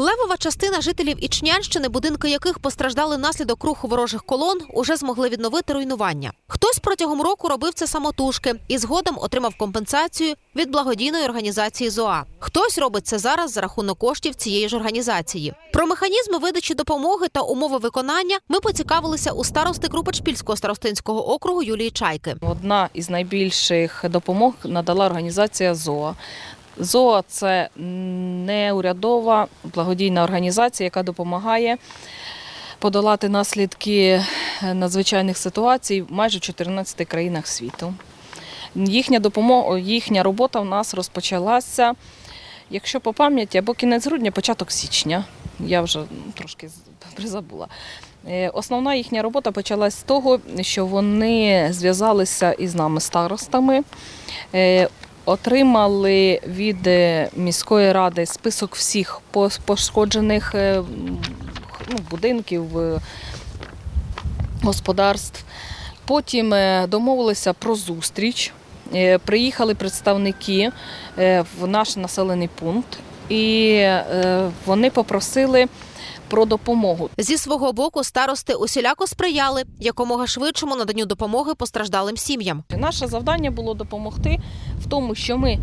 Левова частина жителів Ічнянщини, будинки яких постраждали внаслідок руху ворожих колон, уже змогли відновити руйнування. Хтось протягом року робив це самотужки і згодом отримав компенсацію від благодійної організації ЗОА. Хтось робить це зараз за рахунок коштів цієї ж організації. Про механізми видачі допомоги та умови виконання ми поцікавилися у старости Крупочпільського старостинського округу Юлії Чайки. Одна із найбільших допомог надала організація ЗОА. ЗОА це неурядова благодійна організація, яка допомагає подолати наслідки надзвичайних ситуацій в майже 14 країнах світу. Їхня допомога, їхня робота в нас розпочалася, якщо по пам'яті, або кінець грудня, початок січня. Я вже трошки призабула. Е, Основна їхня робота почалась з того, що вони зв'язалися із нами старостами, е, отримали від е, міської ради список всіх пошкоджених е, ну, будинків, е, господарств. Потім домовилися про зустріч. Приїхали представники в наш населений пункт, і вони попросили про допомогу. Зі свого боку старости усіляко сприяли якомога швидшому наданню допомоги постраждалим сім'ям. Наше завдання було допомогти в тому, що ми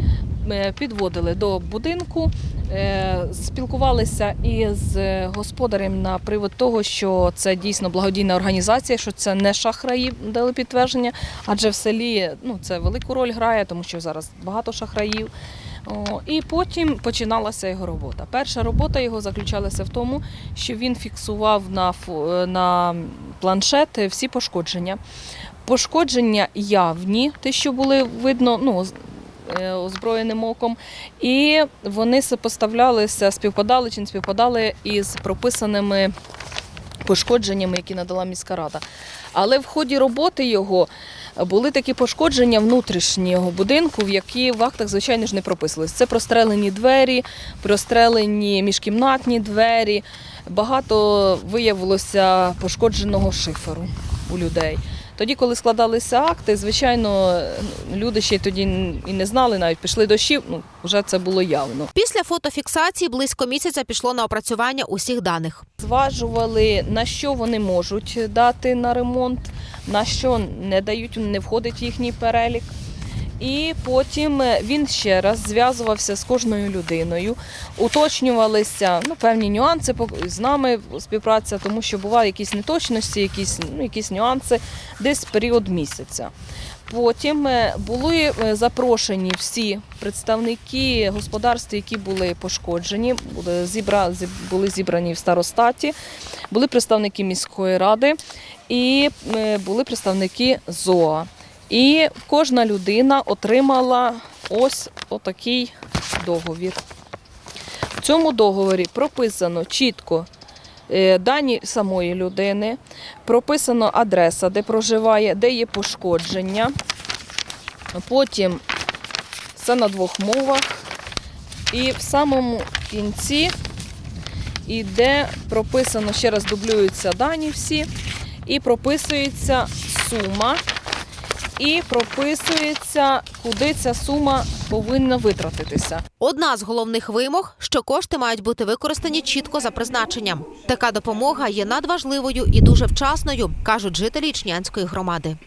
е, підводили до будинку, е, спілкувалися із господарем на привод того, що це дійсно благодійна організація, що це не шахраї дали підтвердження, адже в селі ну, це велику роль грає, тому що зараз багато шахраїв. О, І потім починалася його робота. Перша робота його заключалася в тому, що він фіксував на, на планшет всі пошкодження. Пошкодження явні, те, що були видно ну, е, озброєним оком, і вони сопоставлялися, співпадали чи не співпадали із прописаними пошкодженнями, які надала міська рада. Але в ході роботи його були такі пошкодження внутрішнього будинку, в які в актах, звичайно ж, не прописувалися. Це прострелені двері, прострелені міжкімнатні двері. Багато виявилося пошкодженого шиферу у людей. Тоді, коли складалися акти, звичайно, люди ще й тоді і не знали, навіть пішли дощі, ну вже це було явно. Після фотофіксації близько місяця пішло на опрацювання усіх даних. Зважували, на що вони можуть дати на ремонт, на що не дають, не входить в їхній перелік. І потім він ще раз зв'язувався з кожною людиною, уточнювалися ну, певні нюанси з нами співпраця, тому що бувають якісь неточності, якісь, ну, якісь нюанси десь в період місяця. Потім е, були е, запрошені всі представники господарств, які були пошкоджені, були, зібра, були зібрані в старостаті, були представники міської ради і е, були представники ЗОА. І кожна людина отримала ось отакий договір. В цьому договорі прописано чітко е, дані самої людини, прописано адреса, де проживає, де є пошкодження. Потім це на двох мовах. І в самому кінці іде прописано, ще раз дублюються дані всі, і прописується сума, і прописується, куди ця сума повинна витратитися. Одна з головних вимог, що кошти мають бути використані чітко за призначенням. Така допомога є надважливою і дуже вчасною, кажуть жителі Ічнянської громади.